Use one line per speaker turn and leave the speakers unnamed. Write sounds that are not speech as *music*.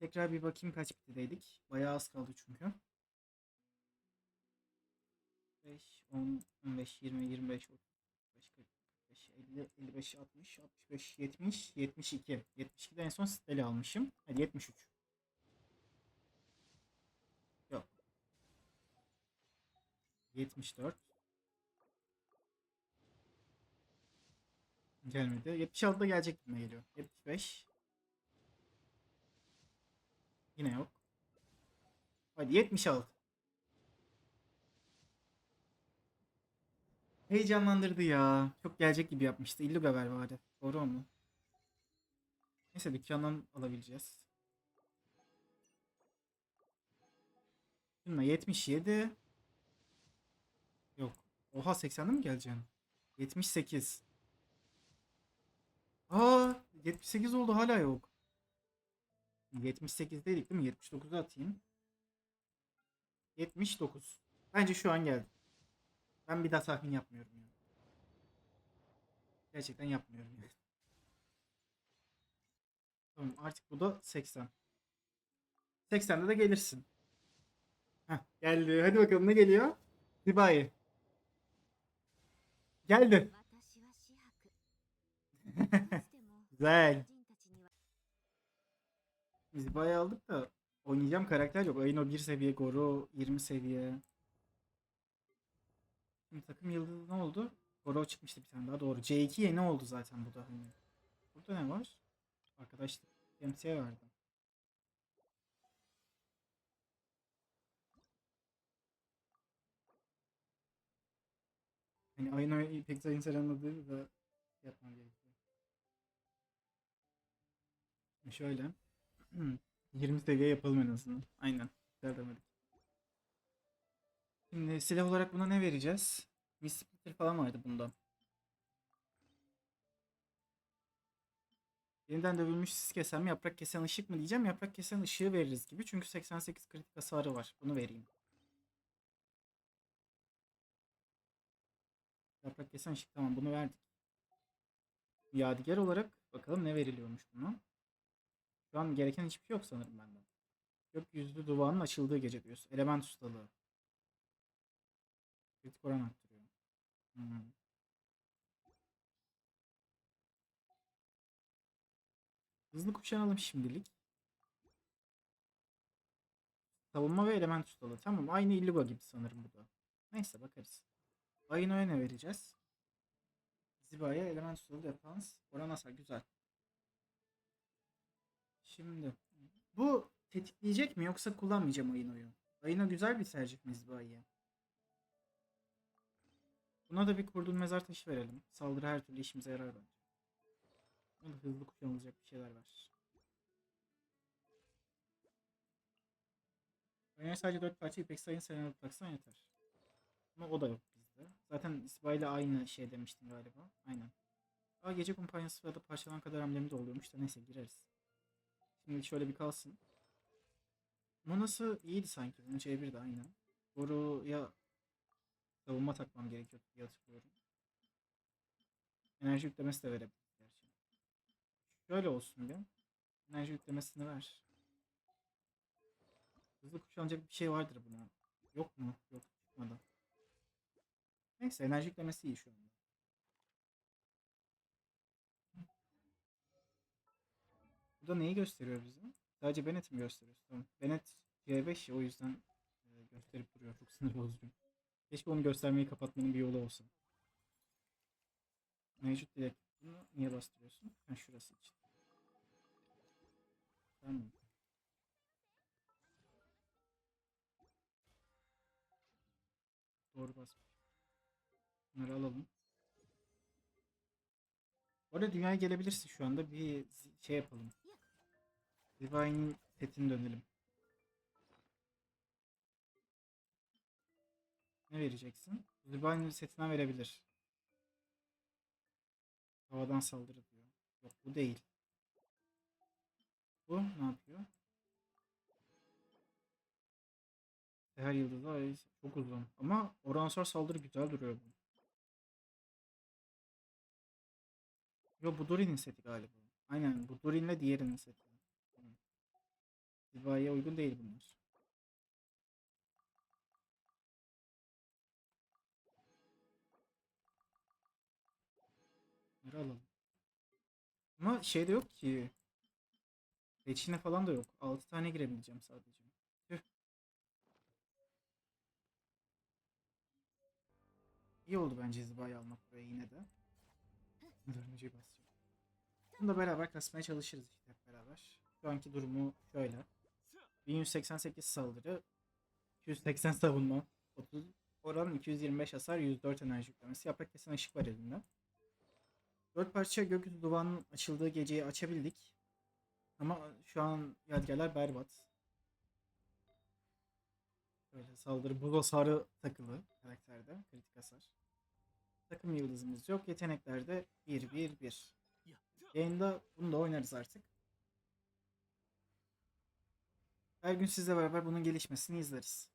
Tekrar bir bakayım kaç bitideydik. Bayağı az kaldı çünkü. 5, 10, 15, 20, 25, 30, 45, 50, 55, 60, 65, 70, 72. 72'de en son Steli almışım. Hadi 73. 74. Gelmedi. 76'da gelecek gibi geliyor. 75. Yine yok. Hadi 76. Heyecanlandırdı ya. Çok gelecek gibi yapmıştı. İlluga ver bari. Doğru mu? Neyse dükkandan alabileceğiz. Şununla 77. Oha 80'de mi geleceksin? 78. Aa 78 oldu hala yok. 78 dedik değil mi? 79'a atayım. 79. Bence şu an geldi. Ben bir daha tahmin yapmıyorum ya. Gerçekten yapmıyorum yani. Tamam artık bu da 80. 80'de de gelirsin. Heh, geldi. Hadi bakalım ne geliyor? Zibai. Geldi. *laughs* Güzel.
Biz
bayağı aldık da oynayacağım karakter yok. Ayın o 1 seviye, Goro 20 seviye. Şimdi takım yıldızı ne oldu? Goro çıkmıştı bir tane daha doğru. C2'ye ne oldu zaten bu da hani. Burada ne var? Arkadaş temsiye verdim. Hani Ayno'yu pek sayın selamladığı da yapmam gerekiyor. Şöyle. *clears throat* 20 seviye yapalım en azından. Aynen. Güzel demedik. Şimdi silah olarak buna ne vereceğiz? Miss Splitter falan vardı bunda. Yeniden dövülmüş sis kesen mi yaprak kesen ışık mı diyeceğim. Yaprak kesen ışığı veririz gibi. Çünkü 88 kritik hasarı var. Bunu vereyim. Yaprak kesen ışık tamam bunu verdik. Yadigar olarak bakalım ne veriliyormuş buna. Şu an gereken hiçbir şey yok sanırım benden. Gökyüzlü duvarın açıldığı gece diyorsun. Element ustalığı. Kritik oran arttırıyor. Hmm. Hızlı kuşanalım şimdilik. Savunma ve element ustalığı. Tamam aynı Illuga gibi sanırım bu da. Neyse bakarız. Ayno'ya ne vereceğiz? Ziba'ya element ustalığı defans. Oran hasar güzel. Şimdi bu tetikleyecek mi yoksa kullanmayacağım Ayno'yu? Ayno güzel bir tercih mi Ziba'ya? Buna da bir kurdun mezar taşı verelim. Saldırı her türlü işimize yarar bence. Buna da hızlı kuşanılacak bir şeyler ver. Oyuna sadece 4 parça ipek sayın serenat taksan yeter. Ama o da yok bizde. Zaten İsba ile aynı şey demiştim galiba. Aynen. Aa gece kumpanyası ya da parçalan kadar hamlemi de oluyormuş da neyse gireriz. Şimdi şöyle bir kalsın. Monası iyiydi sanki. Bunun C1 de aynen. Boru'ya savunma takmam gerekiyor diye hatırlıyorum. Enerji yüklemesi de verebiliriz gerçi. Şöyle olsun bir. Enerji yüklemesini ver. Hızlı kuşanacak bir şey vardır buna. Yok mu? Yok çıkmadı. Neyse enerji yüklemesi iyi şu anda. Bu da neyi gösteriyor bize? Sadece Bennett mi gösteriyor? Tamam. Bennett C5 ya, o yüzden e, gösterip duruyor. Çok sinir bozucu. Keşke onu göstermeyi kapatmanın bir yolu olsa. Mevcut dilek. Bunu niye bastırıyorsun? Ha şurası için. Tamam. Doğru basmış. Bunları alalım. Orada dünyaya gelebilirsin şu anda. Bir şey yapalım. Divine'in setini dönelim. Ne vereceksin? Divine'in setinden verebilir. Havadan saldırı diyor. Yok bu değil. Bu ne yapıyor? Her yıldızda ay çok uzun. Ama oransal saldırı güzel duruyor bu. Yo bu Dorin'in seti galiba. Aynen bu Dorin'le diğerinin seti. Ziva'ya uygun değil bunlar. Bunları alalım. Ama şey de yok ki. Reçine falan da yok. 6 tane girebileceğim sadece. Tüh. İyi oldu bence Ziba'yı almak buraya yine de. Dördüncüyü basacağım. Bunu da beraber kasmaya çalışırız işte hep beraber. Şu anki durumu şöyle. 1188 saldırı, 280 savunma, 30 oran 225 hasar, 104 enerji yüklemesi. Yaprak kesen ışık var elinde. 4 parça gökyüzü duvarının açıldığı geceyi açabildik. Ama şu an yadigarlar berbat. Böyle saldırı buz hasarı takılı karakterde. Kritik hasar. Takım yıldızımız yok. Yeteneklerde 1-1-1. Yayında bunu da oynarız artık. Her gün sizle beraber bunun gelişmesini izleriz.